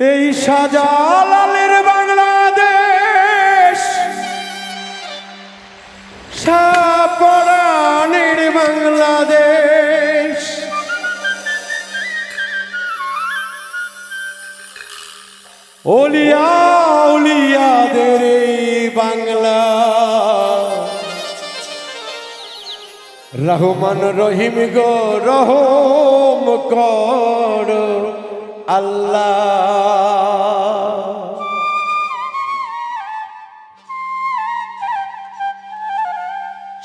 এই সাজালালের বাংলাদেশ। সাপরানের বাংলাদেশ। ওলিয়া উলিয়াদের এই বাংলা। রহমান রহিম গো রহম কর। আল্লাহ।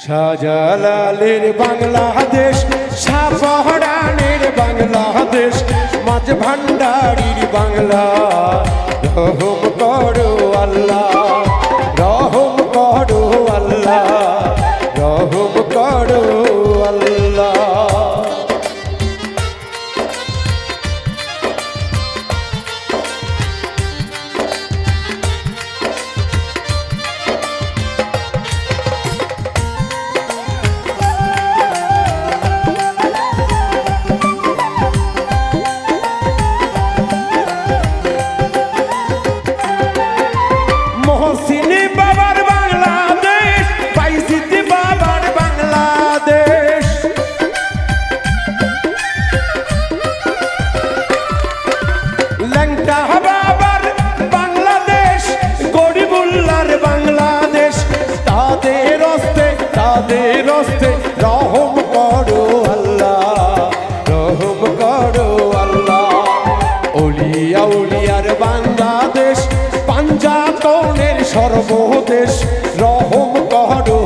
শাহজালালের বাংলাদেশ সাপহরানের বাংলাদেশ মাঝ ভান্ডারির বাংলা। রহম করো আল্লাহ। তাদের অস্তে রহম করো আল্লাহ, রহম করো আল্লাহ। ওলিয়া উলিয়ার বাংলাদেশ পাঞ্জাতনের সর্বদেশ, রহম করো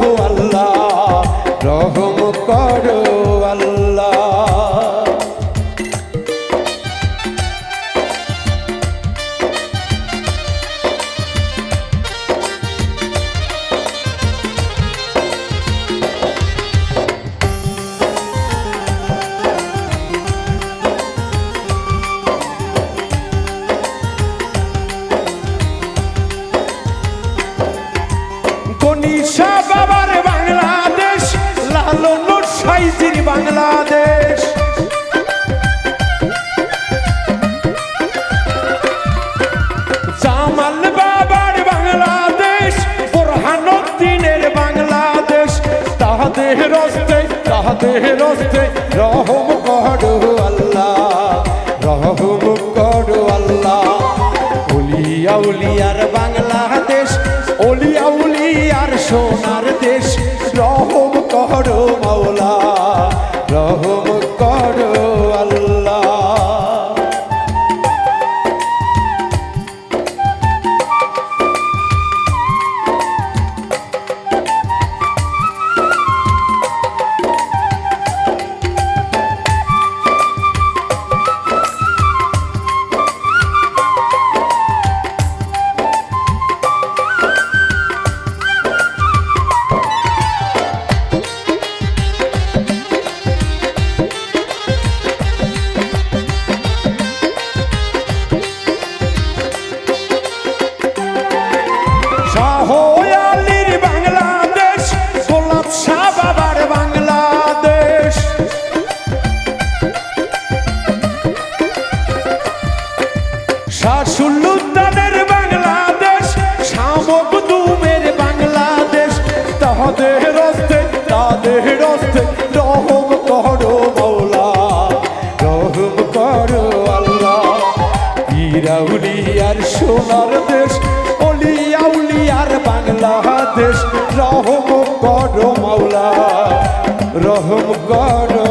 গনিশা বাবার বাংলাদেশ লালনুর সাইজির বাংলাদেশ। জামাল বাবার বাংলাদেশ বোরহানুদ্দিনের বাংলাদেশ। তাহাদের হস্তে তাহাদের হস্তে রহম দেশ রহম শাসুল্লুদ্দানের বাংলাদেশ শামকদুমের বাংলাদেশ। তাহাদের হস্তে, তাদের হস্তে রহম করো মৌলা রহম করো আল্লাহ। ইরাউলিয়ার সোনার দেশ, অলিয়াউলিয়ার বাংলাদেশ, রহম করো মাওলা, রহম করো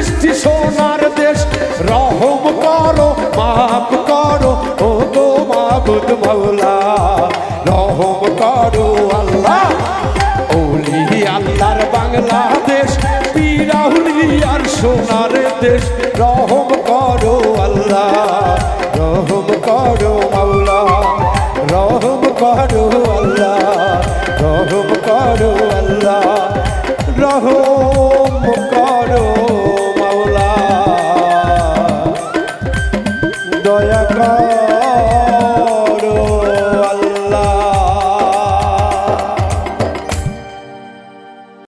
সৃষ্টি সোনার দেশ, রহম করো মাপ করো, ও গো মাবুদ মৌলা রহম করো আল্লাহ, ওলি আল্লাহর বাংলাদেশ পিরাউলি আর সোনার দেশ, রহম করো আল্লাহ, রহম করো মাওলা, রহম করো আল্লাহ। হয়